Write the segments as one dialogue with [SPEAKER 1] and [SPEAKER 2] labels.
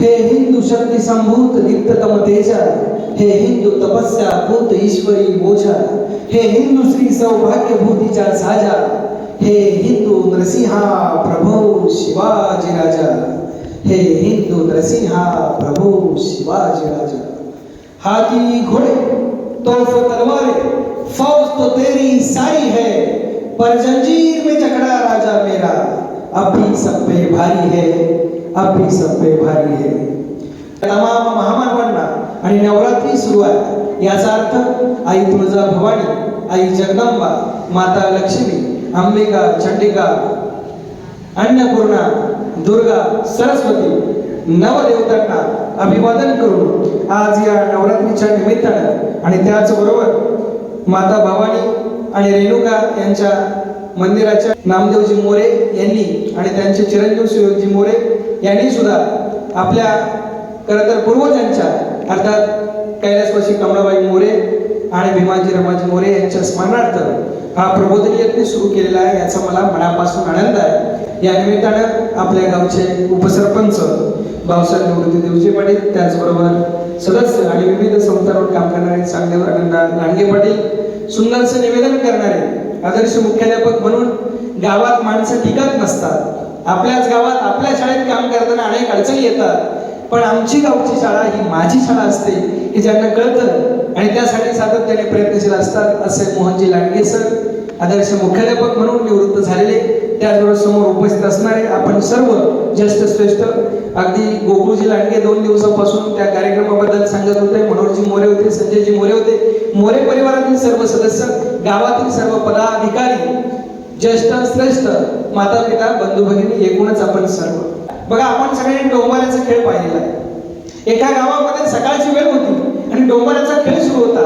[SPEAKER 1] हे हिंदू शक्ती संभूत दीप्ततम तेजा हे हिंदू तपस्या भूत ईश्वरी बोजा हे हिंदू श्री सौभाग्यभूतीच्या साजा, हे हिंदू नरसिंहा प्रभू शिवाजी राजा, हे हिंदू नरसिंहा प्रभू शिवाजी राजा। हाथी घोड़े, तोफ तलवारें, फौज तो तेरी सारी है, पर जंजीर में जकड़ा राजा मेरा, अभी सब पे भारी है। अब भी सब पे भारी है तमाम महामानवांना आणि नवरात्री सुरू आहे याचा अर्थ आई तुळजा भवानी आई जगदंबा माता लक्ष्मी अंबिका चंडिका अन्नपूर्णा दुर्गा सरस्वती नवदेवतांना अभिवादन करून आज या नवरात्रीच्या निमित्तानं आणि त्याचबरोबर माता भवानी आणि रेणुका यांच्या मंदिराच्या नामदेवजी मोरे यांनी आणि त्यांचे चिरंजीव शिवजी मोरे यांनी सुद्धा आपल्या खरं तर पूर्वजांच्या अर्थात कैलासवासी कमळाबाई मोरे आणि भीमाजी रमाजी मोरे यांच्या स्मरणार्थ हा प्रबोधन यत्न सुरू केलेला आहे. याचा मला मनापासून आनंद आहे. या निमित्तानं आपल्या गावचे उपसरपंच भाऊसाहेब निवृत्ती देवजी पाटील त्याचबरोबर सदस्य आणि विविध संस्थांवर काम करणारे चांगदेव आनंदा लांडगे पाटील सुंदरसं निवेदन करणारे आदर्श मुख्याध्यापक म्हणून गावात माणसं टिकत नसतात. आपल्याच गावात आपल्या शाळेत काम करताना अनेक अडचणी येतात. पण आमची गावची शाळा ही माझी शाळा असते हे ज्यांना कळतं आणि त्यासाठी सातत्याने प्रयत्नशील असतात असे मोहनजी लांडगे सर आदर्श मुख्याध्यापक म्हणून निवृत्त झालेले त्याचबरोबर समोर उपस्थित असणारे आपण सर्व ज्येष्ठ श्रेष्ठ अगदी गोकुळजी लांडगे दोन दिवसापासून त्या कार्यक्रमाबद्दल सांगत होते. मनोहरजी मोरे होते संजयजी मोरे होते. मोरे परिवारातील सर्व सदस्य गावातील सर्व पदाधिकारी ज्येष्ठ श्रेष्ठ माता पिता बंधू भगिनी एकूणच आपण सर्व. बघा आपण सगळ्यांनी डोंबाऱ्याचा खेळ पाहिलेला आहे. एका गावामध्ये सकाळची वेळ होती आणि डोंबाऱ्याचा खेळ सुरू होता.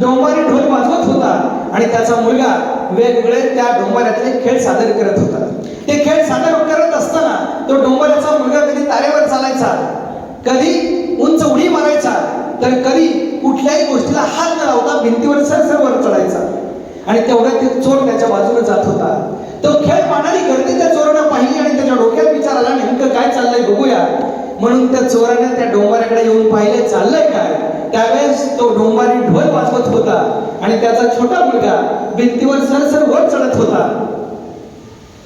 [SPEAKER 1] डोंबारी ढोल वाजवत होता आणि त्याचा मुलगा वेगवेगळे त्या डोंबाऱ्यातले खेळ सादर करत होता. ते खेळ सादर करत असताना तो डोंबाऱ्याचा मुलगा कधी तारेवर चालायचा कधी उंच उडी मारायचा तर कधी कुठल्याही गोष्टीला हात न लावता भिंतीवर सरसरवर चढायचा. आणि तेवढ्यात ते चोर त्याच्या बाजूने जात होता. तो खेळ पाहणारी गर्दी त्या चोरानं पाहिली आणि त्याच्या डोक्यात विचार आला नेमकं काय चाललंय बघूया. म्हणून त्या चोराने त्या डोंबाऱ्याकडे येऊन पाहिले चाललंय काय? त्यावेळेस तो डोंबारी ढोल वाजवत होता आणि त्याचा छोटा मुलगा भिंतीवर सरसर वर चढत होता.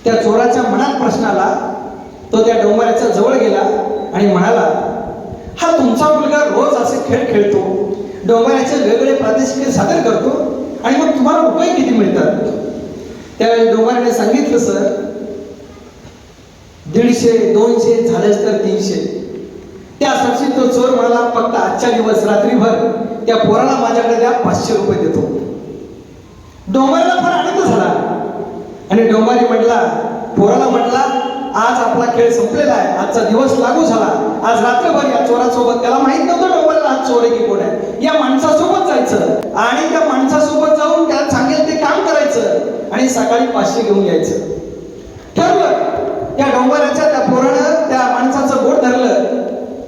[SPEAKER 1] त्या चोराच्या मनात प्रश्न आला. तो त्या डोंबाऱ्याच्या जवळ गेला आणि म्हणाला हा तुमचा मुलगा रोज असे खेळ खेळतो. डोंबाऱ्याचे वेगवेगळे प्रादेशिक सादर करतो. आणि मग तुम्हाला रुपये किती मिळतात? त्यावेळेस डोंबाऱ्याने सांगितलं सर दीडशे दोनशे झालंच तर तीनशे. त्यासाठी तो चोर म्हणाला फक्त आजच्या दिवस रात्रीभर त्या पोराला माझ्याकडे द्या पाचशे रुपये देतो. डोंबारीला फार आनंद झाला. आणि डोंबारी म्हटला पोराला म्हटला आज आपला खेळ संपलेला आहे आजचा दिवस लागू झाला. आज रात्रभर या चोरासोबत त्याला माहीत नव्हतं डोंबारीला आज चोर आहे की कोण आहे. या माणसासोबत जायचं आणि आणि सकाळी पाचशे घेऊन यायचं. ठरलं. त्या डोंबऱ्याच्या त्या पोरानं त्या माणसाचं बोट धरलं.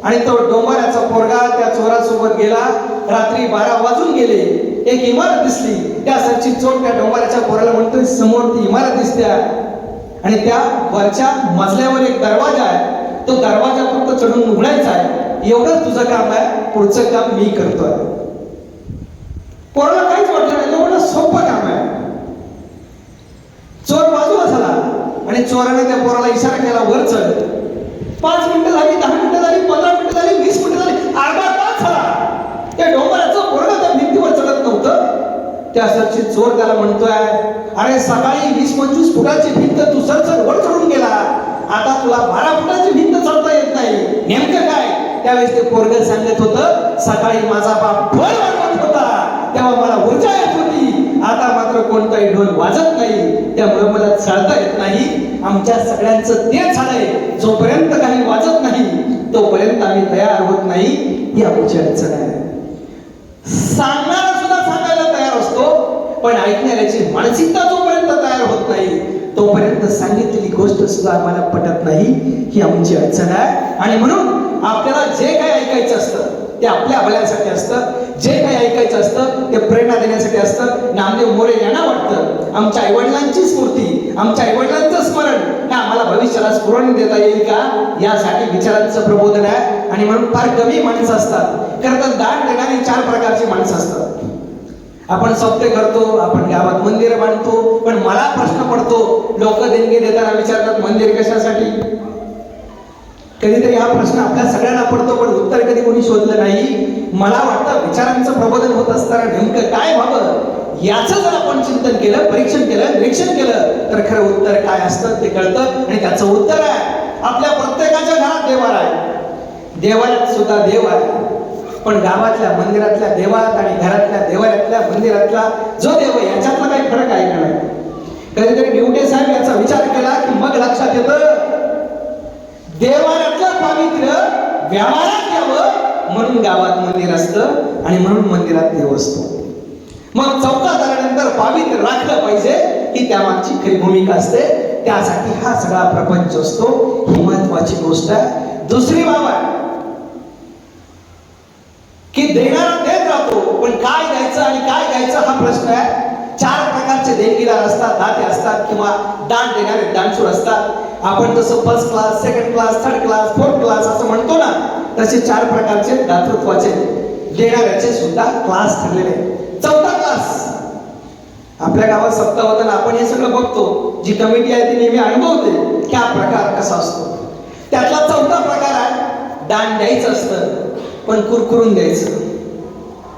[SPEAKER 1] आणि तो डोंबऱ्याचा पोरगा त्या चोरासोबत गेला. रात्री बारा वाजून गेले. एक इमारत दिसली. त्या सरची चोर त्या डोंबऱ्याच्या पोराला म्हणतोय समोर ती इमारत दिसते. आणि त्या वरच्या मजल्यावर एक दरवाजा आहे. तो दरवाजा फक्त चढून उघडायचा आहे. एवढंच तुझं काम आहे. पुढचं काम मी करतोय. पोराला काहीच वाटलं नाही तो म्हणलं सोपं काम आहे चोर बाजूला झाला. आणि चोराने त्या पोराला इशारा केला वर चढ. पाच मिनिटं झाली दहा मिनिटं झाली पंधरा मिनिटं झाली वीस मिनिटं झाली अर्धा तास झाला. त्या डोंगराचं पोरगा त्या भिंतीवर चढत नव्हतं. त्या सरची चोर त्याला म्हणतोय अरे सकाळी वीस पंचवीस फुटाची भिंत तू सरसर वर चढून गेला. आता तुला बारा फुटाची भिंत चढता येत नाही. नेमकं काय? त्यावेळेस ते पोरग सांगत होतं सकाळी माझा बाप ढोल वाजवत होता. तेव्हा मला ऊर्जा येत होती. आता मात्र कोणताही ढोल वाजत नाही. त्यामुळे मला चालता येत नाही. आमच्या सगळ्यांचं ते झालंय. जोपर्यंत काही वाजत नाही तोपर्यंत आम्ही तयार होत नाही ही आमची अडचण आहे. सांगणारा सुद्धा सांगायला तयार असतो पण ऐकणाऱ्याची मानसिकता जोपर्यंत तयार होत नाही तोपर्यंत सांगितलेली गोष्ट सुद्धा आम्हाला पटत नाही ही आमची अडचण आहे. आणि म्हणून आपल्याला जे काही ऐकायचं असतं ते आपल्या भल्यासाठी असतं. जे काही ऐकायचं असतं ते प्रेरणा देण्यासाठी असतं. नामदेव मोरे यांना वाटतं आमच्या आईवडिलांची स्मृती आमच्या आईवडिलांचं स्मरण हे आम्हाला भविष्याला स्फुरण देता येईल का? यासाठी विचारांचं प्रबोधन आहे. आणि म्हणून फार कमी माणसं असतात. खरं तर दान देणारी चार प्रकारची माणसं असतात. आपण सप्ते करतो आपण गावात मंदिर बांधतो पण मला प्रश्न पडतो लोक देणगी देताना विचारतात मंदिर कशासाठी? कधीतरी हा प्रश्न आपल्या सगळ्यांना पडतो पण उत्तर कधी कोणी शोधलं नाही? मला वाटतं विचारांचं प्रबोधन होत असताना नेमकं काय व्हावं? याचं जर आपण चिंतन केलं परीक्षण केलं निरीक्षण केलं तर खरं उत्तर काय असतं ते कळतं आणि त्याचं उत्तर आहे आपल्या प्रत्येकाच्या घरात देवार आहे. देवाळ्यात सुद्धा देव आहे. पण गावातल्या मंदिरातल्या देवात आणि घरातल्या देवालयातल्या मंदिरातला जो देव आहे याच्यातला काही फरक आहे का नाही? कधीतरी ड्युटे साहेब याचा विचार केला की मग लक्षात येतं देवाऱ्यातलं पावित्र्य व्यवहारात यावं म्हणून गावात मंदिर असतं आणि म्हणून मंदिरात देव असतो. मग चौथा झाल्यानंतर पावित्र्य राखलं पाहिजे ही त्यामागची खरी भूमिका असते. त्यासाठी हा सगळा प्रपंच असतो. ही महत्वाची गोष्ट आहे. दुसरी बाब आहे की देणारा देत राहतो पण काय द्यायचं आणि काय द्यायचं हा प्रश्न आहे चार प्रकारचे देणगीदार असतात दाते असतात किंवा दान देणारे दानशूर असतात. आपण जसं first class second class third class fourth class असं म्हणतो ना तसे चार प्रकारचे दातृत्वाचे देणाऱ्याचे सुद्धा क्लास ठरलेले आहेत. चौथा क्लास आपल्या गावात सप्ताह होताना आपण हे सगळं बघतो. जी कमिटी आहे ती नेहमी अनुभवते की हा प्रकार कसा असतो. त्यातला चौथा प्रकार आहे दान द्यायचं असतं पण कुरकुरून द्यायचं.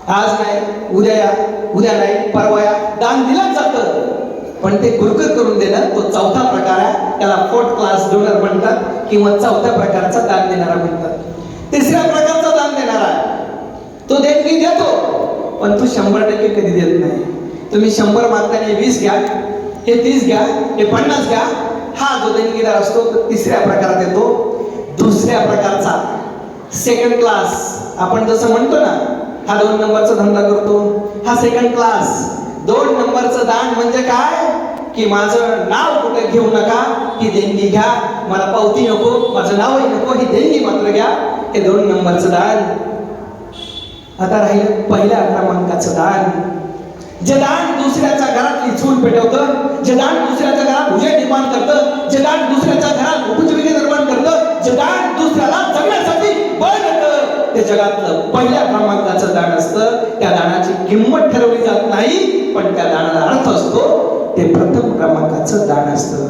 [SPEAKER 1] आज नाही उद्या या उद्या नाही परवा या. दान दिलंच जातं. पण ते कुरकुर करून देणं तो चौथा प्रकार आहे. त्याला फोर्थ क्लास डोनर म्हणतात किंवा चौथ्या प्रकारचा दान देणारा म्हणतात. तिसऱ्या प्रकारचा दान देणारा आहे. तो देणगी देतो पण तू शंभर टक्के कधी देत नाही. तुम्ही शंभर मागताना वीस घ्या हे तीस घ्या हे पन्नास घ्या. हा जो देणगीदार असतो तो तिसऱ्या प्रकारात येतो. दुसऱ्या प्रकारचा सेकंड क्लास आपण जसं म्हणतो ना हा दोन नंबरचा धंदा करतो. हा सेकंड क्लास दोन नंबरचं दान म्हणजे काय? की माझं नाव कुठे घेऊ नका ही देणगी घ्या. मला पावती नको माझं नावही नको ही देणगी मात्र घ्या. हे दोन नंबरचं दान. आता राहिलं पहिल्या क्रमांकाचं दान. जे दान दुसऱ्याच्या घरातली चूल पेटवतं जे दान दुसऱ्याच्या घरात उजेड निर्माण करतं जे दान दुसऱ्याच्या घरात उपजीविका निर्माण करतं जे दान दुसऱ्याला जगण्या ते जगातलं पहिल्या क्रमांकाचं दान असतं. त्या दानाची किंमत ठरवली जात नाही पण त्या दानाला अर्थ असतो. ते प्रथम क्रमांकाचं दान असतं.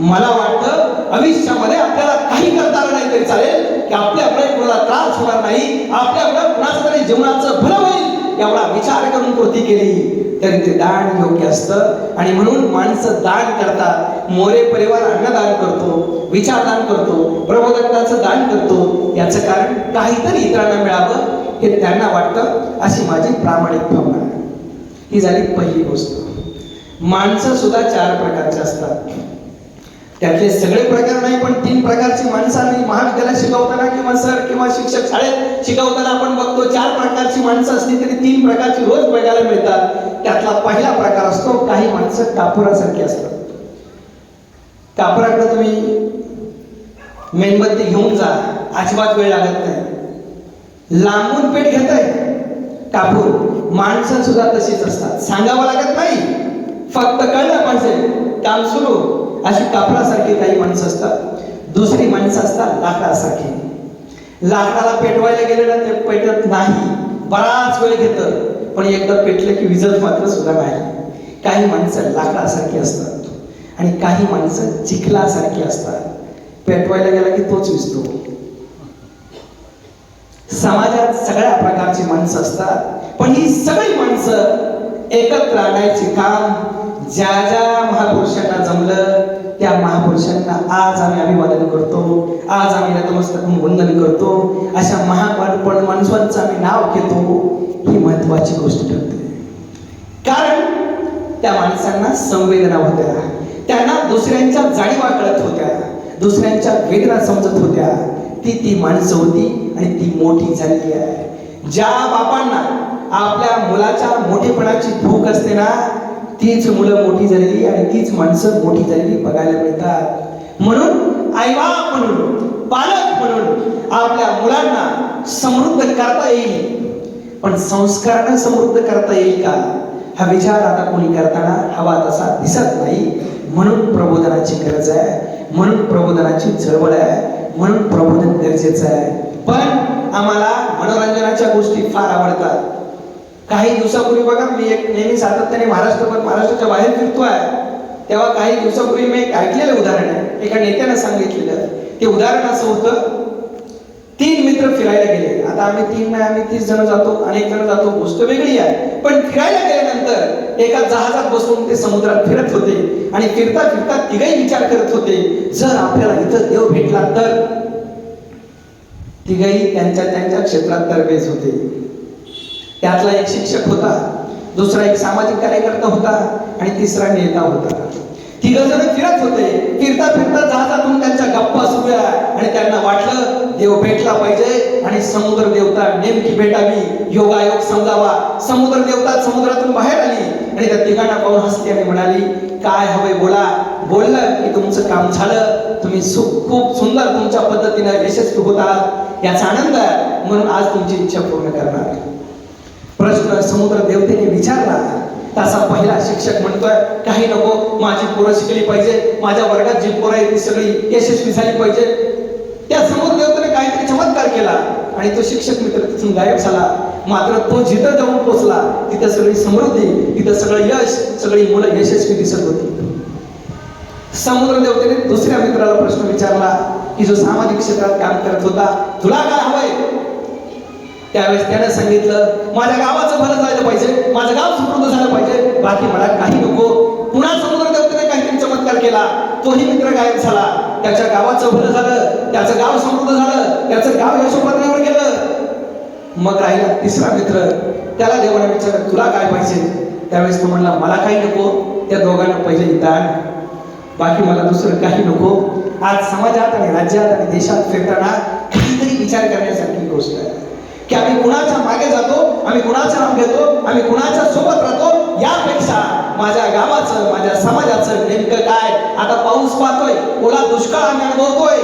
[SPEAKER 1] मला वाटतं आयुष्यामध्ये आपल्याला काही करता आलं नाही तरी चालेल की आपल्याकडे कोणाला त्रास होणार नाही आपल्याकडे कुणाचं तरी जीवनाचं भलं होईल एवढा विचार करून कृती केली तरी ते दान योग्य असतं. आणि म्हणून माणसं दान करतात. मोरे परिवार अन्नदान करतो विचारदान करतो प्रबोधकाचं दान करतो. याचं कारण काहीतरी इतरांना मिळावं हे त्यांना वाटतं अशी माझी प्रामाणिक भावना आहे. ही झाली पहिली गोष्ट. माणसं सुद्धा चार प्रकारचे असतात. त्यातले सगळे प्रकार नाही पण तीन प्रकारची माणसं आम्ही महाविद्यालयात शिकवताना किंवा सर किंवा शिक्षक शाळेत शिकवताना आपण बघतो चार प्रकारची माणसं असली तरी तीन प्रकारची रोज बघायला मिळतात. त्यातला पहिला प्रकार असतो काही माणसं कापुरासारखी असतात. कापुराकडे तुम्ही मेणबत्ती घेऊन जा. अजिबात वेळ लागत नाही. लांबून पेट घेत आहे कापूर माणसं सुद्धा तशीच असतात. सांगावं लागत नाही. फक्त कळलं पाहिजे. काम सुरू. अशी कापडासारखी काही माणसं असतात. दुसरी माणसं असतात लाकडासारखी. लाकडाला पेटवायला गेलं ना ते पेटत नाही. बराच वेळ घेतं. पण एकदा पेटलं की विजत मात्र सुद्धा नाही. काही माणसं लाकडासारखी असतात. आणि काही माणसं चिखलासारखी असतात. पेटवायला गेला की तोच विजतो. समाजात सगळ्या प्रकारची माणसं असतात. पण ही सगळी माणसं एकत्र आणायचे काम ज्या ज्या महापुरुषांना जमलं त्या महापुरुषांना आज आम्ही अभिवादन करतो. आज आम्ही नतमस्तक वंदन करतो. अशा महापण माणसांचं आम्ही नाव घेतो. ही महत्वाची गोष्ट ठरते. कारण त्या माणसांना संवेदना होत्या. त्यांना दुसऱ्यांच्या जाणीवा कळत होत्या. दुसऱ्यांच्या वेदना समजत होत्या. ती ती माणसं होती. आणि ती मोठी झालेली आहे. ज्या बापांना आपल्या मुलाच्या मोठेपणाची भूक असते ना तीच मुलं मोठी झालेली आणि तीच माणसं मोठी झालेली बघायला मिळतात. म्हणून आईबाप म्हणून पालक म्हणून आपल्या मुलांना समृद्ध करता येईल. पण संस्कारानं समृद्ध करता येईल का? हा विचार आता कोणी करताना हवा तसा दिसत नाही. म्हणून प्रबोधनाची गरज आहे. म्हणून प्रबोधनाची चळवळ आहे. म्हणून प्रबोधन गरजेचं आहे. पण आम्हाला मनोरंजनाच्या गोष्टी फार आवडतात. काही दिवसापूर्वी बघा मी एक नेहमी सातत्याने महाराष्ट्रभर महाराष्ट्राच्या बाहेर फिरतोय. तेव्हा काही दिवसापूर्वी मी एक ऐकलेलं उदाहरण आहे. एका नेत्यानं सांगितलेलं. ते उदाहरण असं होतं तीन मित्र फिरायला गेले. आता आम्ही तीन नाही आम्ही तीस जण जातो अनेक जण जातो गोष्ट वेगळी आहे. पण फिरायला गेल्यानंतर एका जहाजात बसून ते समुद्रात फिरत होते. आणि फिरता फिरता तिघही विचार करत होते जर आपल्याला इथं देव भेटला तर? तिघही त्यांच्या त्यांच्या क्षेत्रात तरबेज होते. त्यातला एक शिक्षक होता दुसरा एक सामाजिक कार्यकर्ता होता आणि तिसरा नेता होता. तिघ जण फिरत होते. फिरता फिरता जहाजातून त्यांच्या गप्पा सुरू आणि त्यांना वाटलं देव भेटला पाहिजे आणि समुद्र देवता नेमकी भेटावी. योगायोग समजावा. समुद्र देवता समुद्रातून बाहेर आली आणि त्या तिघांना पाहून हसली आणि म्हणाली काय हवे बोला. बोललं की तुमचं काम झालं. तुम्ही सुख खूप सुंदर तुमच्या पद्धतीने यशस्वी होत. आहात याचा आनंद आहे. म्हणून आज तुमची इच्छा पूर्ण करणार प्रश्न समुद्र देवतेने विचारला. तसा पहिला शिक्षक म्हणतोय काही नको माझी पोरं शिकली पाहिजे. माझ्या वर्गात जी पोरं आहे ती सगळी यशस्वी झाली पाहिजे. त्या समुद्र देवतेने काहीतरी चमत्कार केला. आणि तो शिक्षक मित्र तिथून गायब झाला. मात्र तो जिथं जाऊन पोचला तिथं सगळी समृद्धी तिथं सगळं यश सगळी मुलं यशस्वी दिसत होती. समुद्र देवतेने दुसऱ्या मित्राला प्रश्न विचारला की जो सामाजिक क्षेत्रात काम करत होता तुला काय हवंय? त्यावेळेस त्याने सांगितलं माझ्या गावाचं भलं झालं पाहिजे माझं गाव समृद्ध झालं पाहिजे. बाकी मला काही नको. पुन्हा समुद्र देवतेने काहीतरी चमत्कार केला. तोही मित्र गायब झाला. त्याच्या गावाचं भलं झालं त्याचं गाव समृद्ध झालं त्याचं गाव यशोपत्नीवर गेलं. मग राहिला तिसरा मित्र. त्याला देवाने विचारलं तुला काय पाहिजे? त्यावेळेस तो म्हणला मला काही नको. त्या दोघांना पैसे दान बाकी मला दुसरं काही नको. आज समाजात आणि राज्यात आणि देशात फिरताना काहीतरी विचार करण्यासारखी गोष्ट आहे. की आम्ही कुणाच्या मागे जातो आम्ही कुणाचं नाव घेतो आम्ही कुणाच्या सोबत राहतो यापेक्षा माझ्या गावाचं माझ्या समाजाचं नेमकं काय? आता पाऊस पाहतोय ओला दुष्काळ आम्ही अनुभवतोय.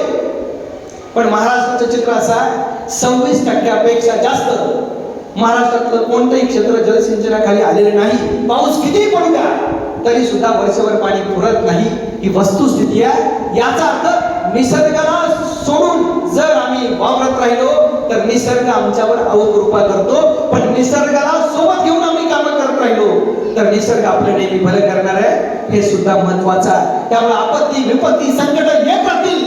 [SPEAKER 1] पण महाराष्ट्राचं चित्र असं आहे सव्वीस टक्क्यापेक्षा जास्त महाराष्ट्रातलं कोणतंही क्षेत्र जलसिंचनाखाली आलेलं नाही. पाऊस कितीही पडू द्या तरी सुद्धा वर्षभर पाणी पुरत नाही. ही वस्तुस्थिती आहे. याचा अर्थ निसर्गाला सोडून जर आम्ही वावरत राहिलो तर निसर्ग आमच्यावर अवकृपा करतो. पण निसर्गाला सोबत घेऊन आम्ही कामं करत राहिलो तर निसर्ग आपलं नेहमी भलं करणार आहे. हे सुद्धा महत्वाचं आहे. त्यामुळे आपत्ती विपत्ती संकट येत राहतील.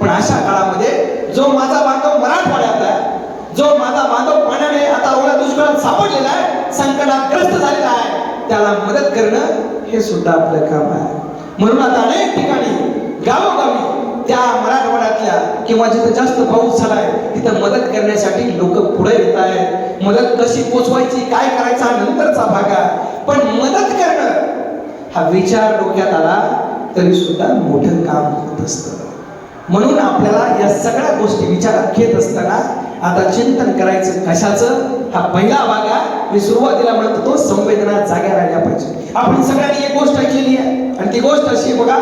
[SPEAKER 1] पण अशा काळामध्ये जो माझा बांधव मराठवाड्यात आहे जो माझा बांधव पाण्याने आता ओल्या दुष्काळात सापडलेला आहे संकटात ग्रस्त झालेला आहे त्याला मदत करणं हे सुद्धा आपलं काम आहे. म्हणून आता अनेक ठिकाणी गावोगावी त्या मराठवाड्यातल्या किंवा जिथं जास्त पाऊस झालाय तिथं मदत करण्यासाठी लोक पुढे येत आहेत. मदत कशी पोचवायची काय करायचा हा नंतरचा भाग आहे. पण मदत करणं हा विचार डोक्यात आला तरी सुद्धा मोठं काम होत असतं. म्हणून आपल्याला या सगळ्या गोष्टी विचारात घेत असताना आता चिंतन करायचं कशाचं हा पहिला भाग आहे. मी सुरुवातीला म्हणत होतो संवेदना जाग्या राहिल्या पाहिजे. आपण सगळ्यांनी एक गोष्ट ऐकलेली आहे. आणि ती गोष्ट अशी आहे बघा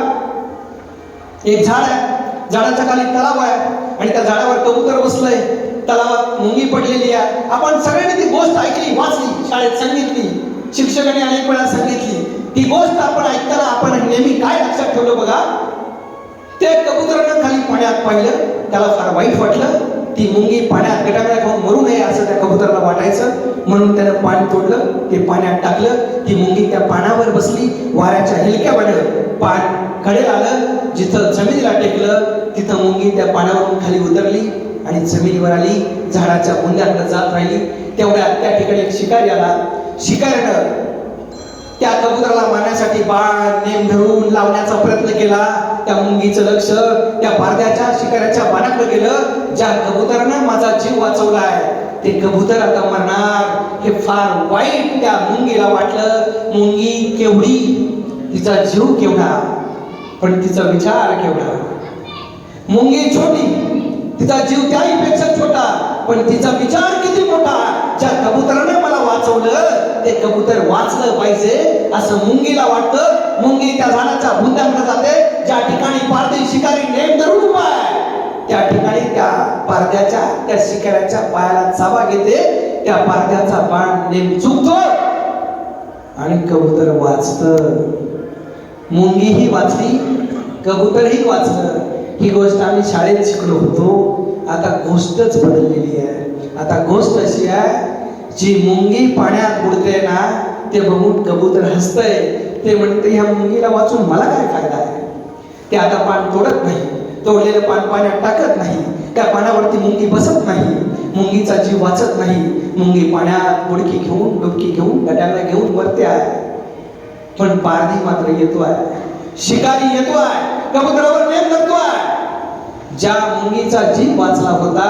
[SPEAKER 1] एक झाड आहे. झाडाच्या खाली तलाव आहे. आणि त्या झाडावर कबूतर बसलंय. तलावात मुंगी पडलेली आहे. आपण सगळ्यांनी ती गोष्ट ऐकली वाचली शाळेत सांगितली शिक्षकांनी अनेक वेळा सांगितली. ती गोष्ट आपण ऐकताना आपण नेहमी काय लक्षात ठेवलं बघा? ते कबुतरानं खाली पाण्यात पाहिलं त्याला फार वाईट वाटलं. ती मुंगी पाण्यात गटागटा खाऊन मरू नये असं त्या कबुतराला वाटायचं. म्हणून त्यानं पाणी तोडलं. ते पाण्यात टाकलं. ती मुंगी त्या पाण्यावर बसली. वाऱ्याच्या हेलक्यामध्ये पानकडे आलं. जिथं जमिनीला टेकलं तिथं मुंगी त्या पाण्यावरून खाली उतरली आणि जमिनीवर आली. झाडाच्या बुंद्याकडे जात राहिली. तेवढ्या त्या ठिकाणी एक शिकारी आला. शिकाऱ्यानं त्या कबुतराला मारण्यासाठी बाण नेम धरून लावण्याचा प्रयत्न केला. त्या मुंगीचं लक्ष त्या भारत्याच्या शिकाऱ्याच्या बाणाकडे गेलं. ज्या कबुतरानं माझा जीव वाचवलाय ते कबूतर आता मरणार. हे फार वाईट त्या मुंगीला वाटलं. मुंगी केवढी तिचा जीव केवढा पण तिचा विचार केवढा. मुंगी छोटी तिचा जीव त्याही पेक्षा छोटा पण तिचा विचार किती मोठा. ज्या कबुतराने मला वाचवलं ते कबूतर वाचलं पाहिजे असं मुंगीला वाटतं. मुंगी त्या झाडाच्या भुंद्याकडे जाते. ज्या ठिकाणी पारधी शिकारी नेम धरून उभा आहे त्या ठिकाणी त्या पारद्याच्या त्या शिकाऱ्याच्या पायाला चाबा घेते. त्या पारद्याचा बाण नेम चुकतो आणि कबूतर वाचत. मुंगीही वाचली कबूतरही वाचलं. ही गोष्ट आम्ही शाळेत शिकलो होतो. आता गोष्टच बदललेली आहे. आता गोष्ट अशी आहे जी मुंगी पाण्यात बुडते ना ते बघून कबूतर हसतंय. ते म्हणते ह्या मुंगीला वाचून मला काय फायदा आहे? ते आता पान तोडत नाही. तोडलेलं पान पाण्यात टाकत नाही. त्या पानावरती मुंगी बसत नाही. मुंगीचा जीव वाचत नाही. मुंगी पाण्यात बुडकी घेऊन डुबकी घेऊन गटाला घेऊन वरते आहे. पण पारधी मात्र येतो आहे शिकारी येतोय. कबुतरावर नेम आहे ज्या मुंगीचा जीव वाचला होता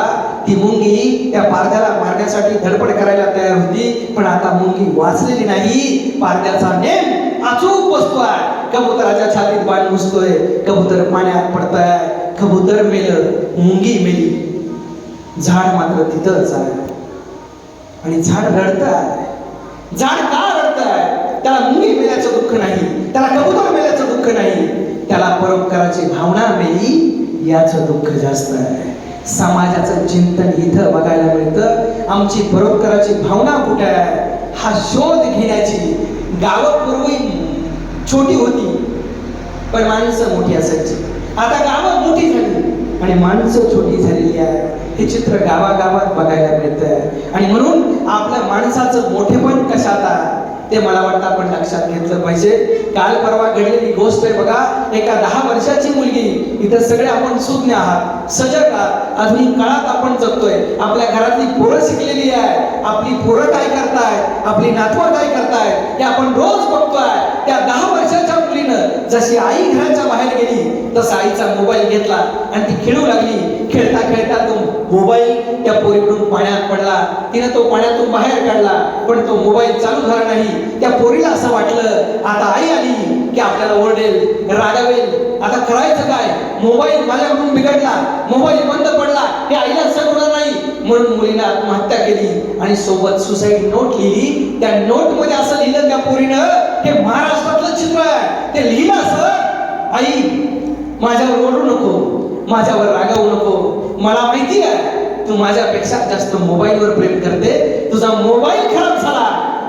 [SPEAKER 1] ती मुंगी त्या पारद्याला मारण्यासाठी धडपड करायला तयार होती पण आता मुंगी वाचलेली नाही. पारद्याचा नेम अचूक बसतोय. कबुतराच्या छातीत बाण घुसतोय. कबुतर पाण्यात पडताय. कबुतर मेलं मुंगी मेली. झाड मात्र तिथंच आहे. आणि झाड रडत आहे झाड का रडत आहे त्याला मुंगी मेल्याचं दुःख नाही. त्याला कबुतर मेल्याचं दुःख नाही. त्याला परोपकाराची भावना मेली. याचं दुःख जास्त आहे. समाजाचं चिंतन इथं बघायला मिळतं. आमची बरोबराची भावना कुठे आहे? हा शोध घेण्याची गावं पूर्वी छोटी होती पण माणसं मोठी असायची. आता गावं मोठी झाली आणि माणसं छोटी झालेली आहे हे चित्र गावागावात बघायला मिळतं आणि म्हणून आपल्या माणसाचं मोठेपण कशात आहे? ते मला वाटतं आपण लक्षात घेतलं पाहिजे. काल परवा घडलेली गोष्ट आहे बघा एका दहा वर्षाची मुलगी इथं सगळे आपण सुज्ञ आहात सजग आहात. आधुनिक काळात आपण जगतोय. आपल्या घरातली पोरं शिकलेली आहे. आपली पोरं काय करतायत आपली नातवं काय करतायत हे आपण रोज बघतोय. त्या दहा वर्षाच्या मुलीनं जशी आई घराच्या बाहेर गेली तसा आईचा मोबाईल घेतला आणि ती खेळू लागली खेळता खेळता तो मोबाईल त्या पोरीकडून पाण्यात पडला. तिने तो पाण्यातून बाहेर काढला पण तो मोबाईल चालू झाला नाही. त्या पोरीला असं वाटलं आता आई आली की आपल्याला ओरडेल रागावेल. आता करायचं काय? मोबाईल माझ्याकडून बिघडला मोबाईल बंद पडला हे आईला सगळं नाही. म्हणून मुलीने आत्महत्या केली आणि सोबत सुसाईड नोट लिहिली. त्या नोटमध्ये असं लिहिलं त्या पोरीनं हे महाराष्ट्रातलं चित्र आहे. ते लिहिलं असं आई माझ्यावर ओढू नको माझ्यावर रागावू नको. मला माहिती आहे तू माझ्यापेक्षा जास्त मोबाईलवर प्रेम करते. तुझा मोबाईल खराब झाला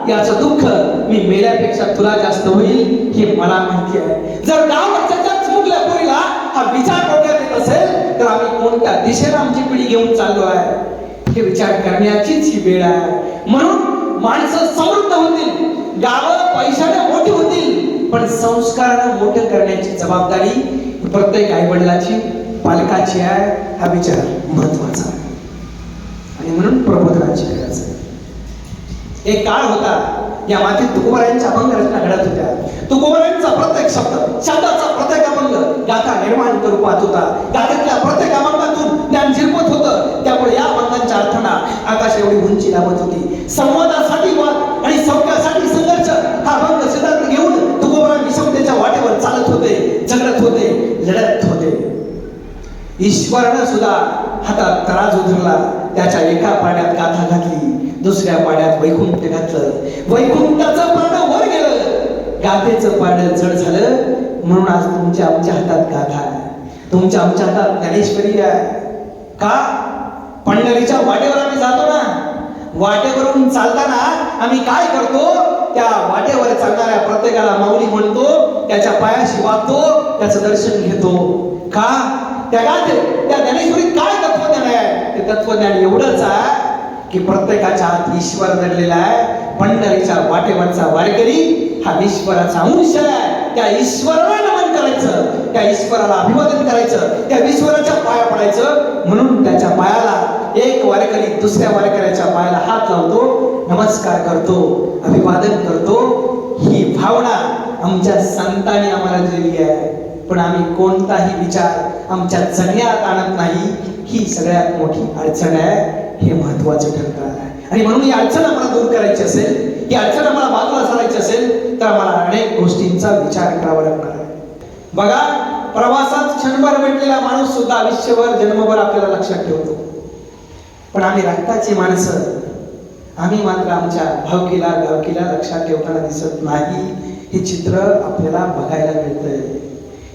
[SPEAKER 1] याचं दुःख मी मेल्यापेक्षा तुला जास्त होईल हे मला माहिती आहे. जर दहा वर्षाच्या चुकल्या पुरीला हा विचार डोक्यात येत असेल तर आम्ही कोणत्या दिशेला आमची पिढी घेऊन चाललो आहे? हे विचार करण्याचीच ही वेळ आहे. म्हणून माणसं समृद्ध होतील गावं पैशाने मोठी होतील पण संस्कारानं मोठं करण्याची जबाबदारी प्रत्येक आई वडिलाची पालकाची आहे हा विचार महत्त्वाचा आहे. आणि म्हणून प्रबोधनाची गरज आहे. एक काळ होता या मातीत तुकोबरायांच्या अभंग रचना घडत होत्या. तुकोबरायांचा प्रत्येक शब्द शब्दाचा प्रत्येक अभंग गाथा निर्माण रूपात होता. गाथेतल्या प्रत्येक अभंगातून ज्ञान झिरपत ईश्वरानं सुद्धा हातात तराजू धरला. त्याच्या एका पाण्यात गाथा घातली. दुसऱ्या पाण्यात वैकुंठ घातलं. वैकुंठाचं पानं वर गेलं. गाथेचं पानं जड झालं. म्हणून आज तुमच्या आमच्या हातात गाथा. तुमच्या आमच्या हातात ज्ञानेश्वरी आहे. का? पंढरीच्या वाटेवर आम्ही जातो ना. वाटेवरून चालताना आम्ही काय करतो? त्या वाटेवर चालणाऱ्या प्रत्येकाला माऊली म्हणतो. त्याच्या पायाशी वागतो. त्याचं दर्शन घेतो. का? त्या त्या ज्ञानेश्वरीत काय तत्वज्ञान आहे? ते तत्वज्ञान एवढंच आहे की प्रत्येकाच्या हात ईश्वर दडलेला आहे. पंढरीच्या वाटेवरचा वारकरी हा ईश्वराचा अंश आहे. त्या ईश्वराला नमन करायचं त्या ईश्वराला अभिवादन करायचं त्या ईश्वराच्या पाया पडायचं. म्हणून त्याच्या पायाला एक वारकरी दुसऱ्या वारकऱ्याच्या पायाला हात लावतो नमस्कार करतो अभिवादन करतो. ही भावना आमच्या संतांनी आम्हाला दिलेली आहे. पण आम्ही कोणताही विचार आमच्या जगण्यात आणत नाही. ही सगळ्यात मोठी अडचण आहे. हे महत्वाचं ठरणार आहे. आणि म्हणून ही अडचण आम्हाला दूर करायची असेल ही अडचण आम्हाला बाजूला सारायची असेल तर आम्हाला अनेक गोष्टींचा विचार करावा लागणार आहे. बघा प्रवासात क्षणभर भेटलेला माणूस सुद्धा आयुष्यभर जन्मभर आपल्याला लक्षात ठेवतो. पण आम्ही रक्ताची माणसं. आम्ही मात्र आमच्या भावकीला गावकीला लक्षात ठेवताना दिसत नाही. हे चित्र आपल्याला बघायला मिळतंय.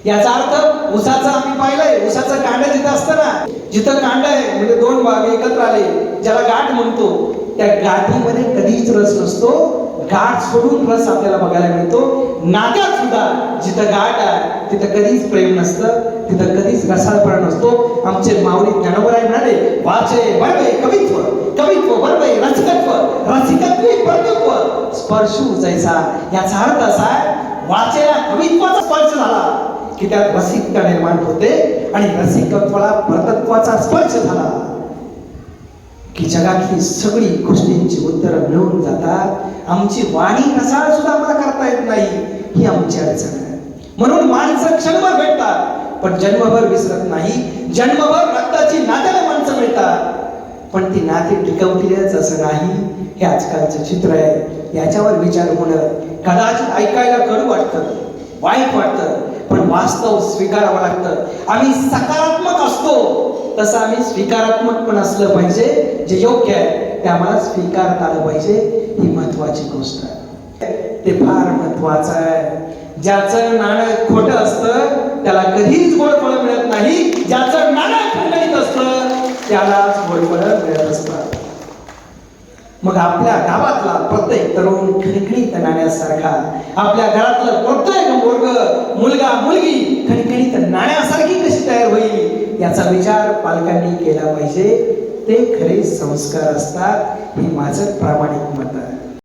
[SPEAKER 1] याचा अर्थ उसाचा आम्ही पाहिलंय. उसाचं कांड जिथं असतं ना जिथं कांड आहे म्हणजे दोन भाग एकत्र आले ज्याला गाठ म्हणतो. त्या गाठीमध्ये कधीच रस नसतो. गाठ सोडून रस आपल्याला बघायला मिळतो. नात्यात सुद्धा जिथं गाठ आहे तिथं कधीच प्रेम नसतं तिथं कधीच रसाळपणा नसतो. आमचे माऊली ज्ञानोबराय म्हणाले वाचे बरबे कवित्व कवित्व बरबे रसिकत्व रसिकत्व परतत्व स्पर्शू जैसा याचा अर्थ असा आहे वाचेला कवित्वाचा स्पर्श झाला. की त्यात रसिकता निर्माण होते आणि रसिकत्वाला परतत्वाचा स्पर्श झाला. की जगातली सगळी गोष्टींची उत्तरं मिळून जातात. आमची वाणी रसाळ सुद्धा आम्हाला करता येत नाही. ही आमची अडचण आहे. म्हणून माणसं क्षणभर भेटतात पण जन्मभर विसरत नाही. जन्मभर रक्ताची नात्याला माणसं मिळतात. पण ती नाती टिकवतीलच असं नाही हे आजकालचं चित्र आहे. याच्यावर विचार होणं कदाचित ऐकायला कडू वाटतं वाईट वाटतं. पण वास्तव स्वीकारावं लागतं. आम्ही सकारात्मक असतो तसं आम्ही स्वीकारात्मक पण असलं पाहिजे. जे योग्य आहे ते आम्हाला स्वीकारता आलं पाहिजे. ही महत्वाची गोष्ट आहे. ते फार महत्वाचं आहे. ज्याचं नाणं खोटं असतं त्याला कधीच गोड फळ मिळत नाही. ज्याचं नाणं खंडणीत असतं त्यालाच गोड फळ मिळत असतात. मग आपल्या गावातला प्रत्येक तरुण खणखणीत नाण्यासारखा. आपल्या घरातलं प्रत्येक वर्ग मुलगा मुलगी खणखणीत नाण्यासारखी कशी तयार होईल? याचा विचार पालकांनी केला पाहिजे. ते खरे संस्कार असतात हे माझं प्रामाणिक मत आहे.